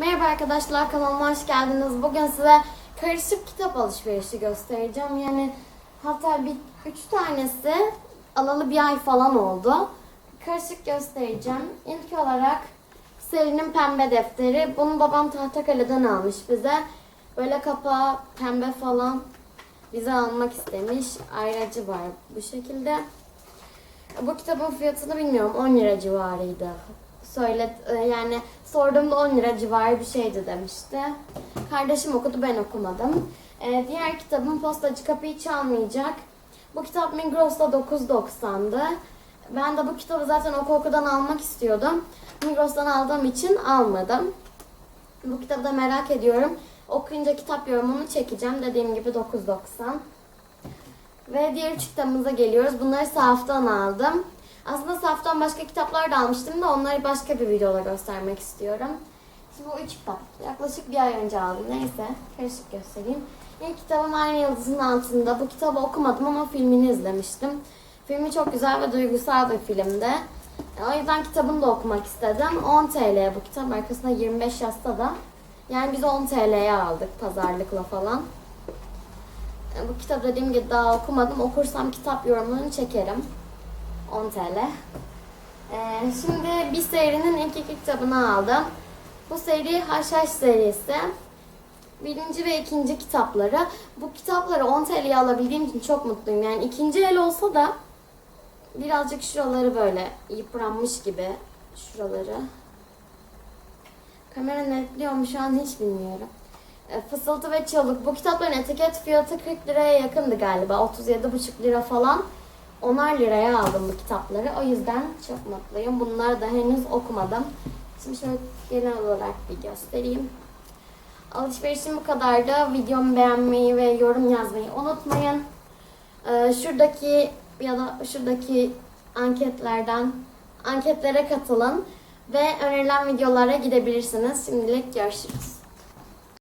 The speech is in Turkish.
Merhaba arkadaşlar kanalıma hoş geldiniz. Bugün size karışık kitap alışverişi göstereceğim. Yani hatta bir üç tanesi alalı bir ay falan oldu. Karışık göstereceğim. İlk olarak serinin pembe defteri. Bunu babam Tahtakale'den almış bize. Böyle kapağı pembe falan bize almak istemiş. Ayracı var bu şekilde. Bu kitabın fiyatını bilmiyorum 10 lira civarıydı. Söyle e, yani sorduğumda 10 lira civarı bir şeydi demişti. Kardeşim okudu ben okumadım. E, diğer kitabın Postacı Kapıyı Çalmayacak. Bu kitap Migros'ta 9.90'dı. Ben de bu kitabı zaten oku okudan almak istiyordum. Migros'tan aldığım için almadım. Bu kitabı da merak ediyorum. Okuyunca kitap yorumunu çekeceğim. Dediğim gibi 9.90. Ve diğer üç kitabımıza geliyoruz. Bunları sahaftan aldım. Aslında sahaftan başka kitaplar da almıştım da onları başka bir videoda göstermek istiyorum. Şimdi bu üç kitap. Yaklaşık bir ay önce aldım. Neyse. Karışık göstereyim. İlk kitabım Aynı Yıldızın Altında. Bu kitabı okumadım ama filmini izlemiştim. Filmi çok güzel ve duygusal bir filmdi. O yüzden kitabını da okumak istedim. 10 TL bu kitap. Arkasında 25 yazsa da. Yani biz 10 TL'ye aldık pazarlıkla falan. E, Bu kitap dediğim gibi daha okumadım. Okursam kitap yorumlarını çekerim. 10 TL. Ee, şimdi bir serinin ilk iki kitabını aldım. Bu seri Haşhaş serisi. Birinci ve ikinci kitapları. Bu kitapları 10 TL'ye alabildiğim için çok mutluyum. Yani ikinci el olsa da birazcık şuraları böyle yıpranmış gibi. Şuraları. Kamera netliyor mu şu an hiç bilmiyorum. E, Fısıltı ve Çalık. Bu kitapların etiket fiyatı 40 liraya yakındı galiba. 37,5 lira falan. Onar liraya aldım bu kitapları. O yüzden çok mutluyum. Bunları da henüz okumadım. Şimdi şöyle genel olarak bir göstereyim. Alışverişim bu kadardı. Videomu beğenmeyi ve yorum yazmayı unutmayın. Ee, şuradaki ya da şuradaki anketlerden anketlere katılın ve önerilen videolara gidebilirsiniz. Şimdilik görüşürüz.